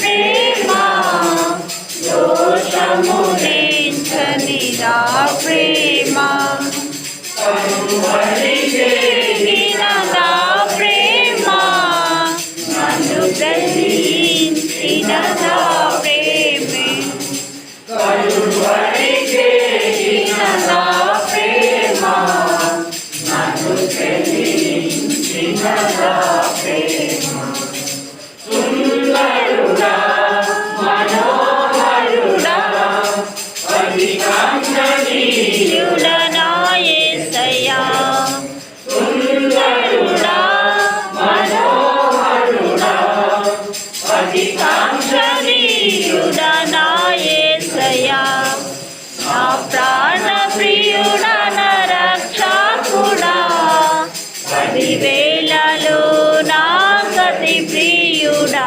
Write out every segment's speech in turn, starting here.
ప్రేమ దోషమునే ప్రాణ ప్రియుడా నరక్షకుడా పదివేలలో నా గతి ప్రియుడా.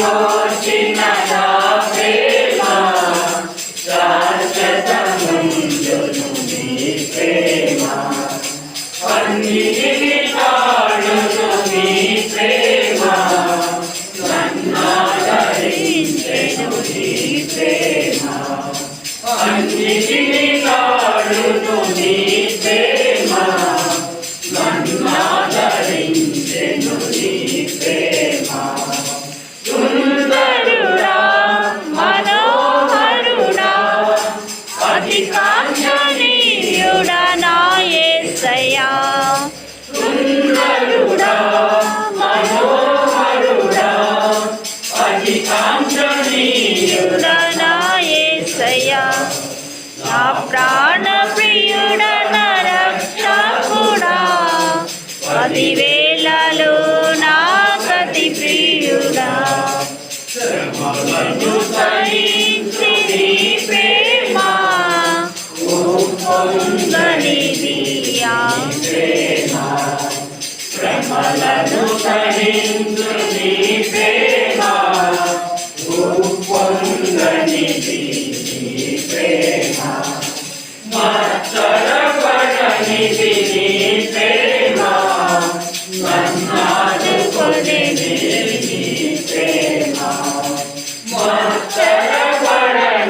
Lord. పదివేలలో నా సతి ప్రియుడా. శ్రమలను సహించి నీ ప్రేమ పొందనిదియా శ్రమలను సహించు నీ ప్రేమ పొందనిది నీ నీ ప్రేమ.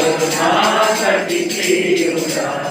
నా సతి ప్రియుడా